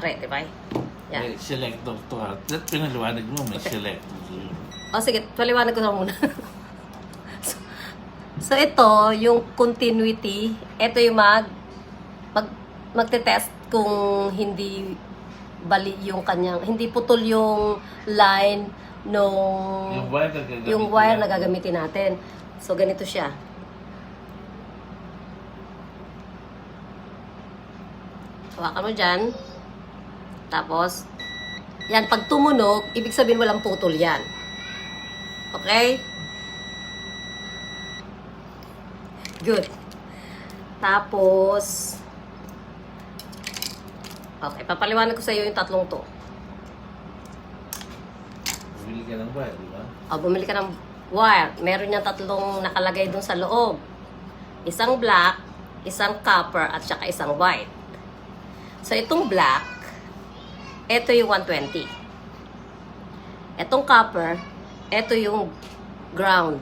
Right, di ba? Yan. May selector to ha. At pinaliwanag mo, may selector yun. O sige, paliwanag ko na muna. so, so, ito, yung continuity, ito yung mag, mag magte-test kung hindi bali yung kanyang, hindi putol yung line nung Yung wire na gagamitin yung wire na natin. gagamitin natin. So, ganito siya. Hawakan mo dyan. Tapos, yan, pag tumunog, ibig sabihin walang putol yan. Okay? Good. Tapos, okay, papaliwanag ko sa iyo yung tatlong to. Bumili ka ng wire, di ba? O, bumili ka ng wire. Meron niyang tatlong nakalagay dun sa loob. Isang black, isang copper, at saka isang white. So, itong black, ito yung 120. Itong copper, ito yung ground.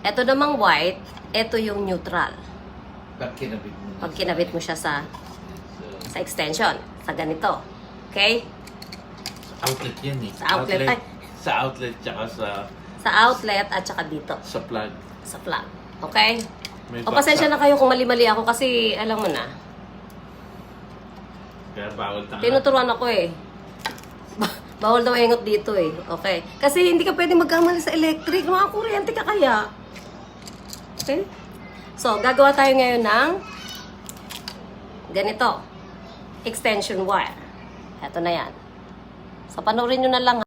Ito namang white, ito yung neutral. Pag kinabit mo. Pag kinabit mo siya sa, sa extension, sa ganito. Okay? sa outlet yan eh. Sa outlet, ay. Sa outlet, tsaka sa, Sa outlet at saka dito, sa plug. sa plug. Okay? May O, pasensya na kayo kung mali-mali ako kasi alam mo na. Kaya bawal tanga. Tinuturuan ako eh. Ba- Bawal daw engot dito eh. Okay. Kasi hindi ka pwede magkamali sa electric. Mga kuryente ka kaya. Okay? So, gagawa tayo ngayon ng ganito. Extension wire. Ito na yan. So, panoorin nyo na lang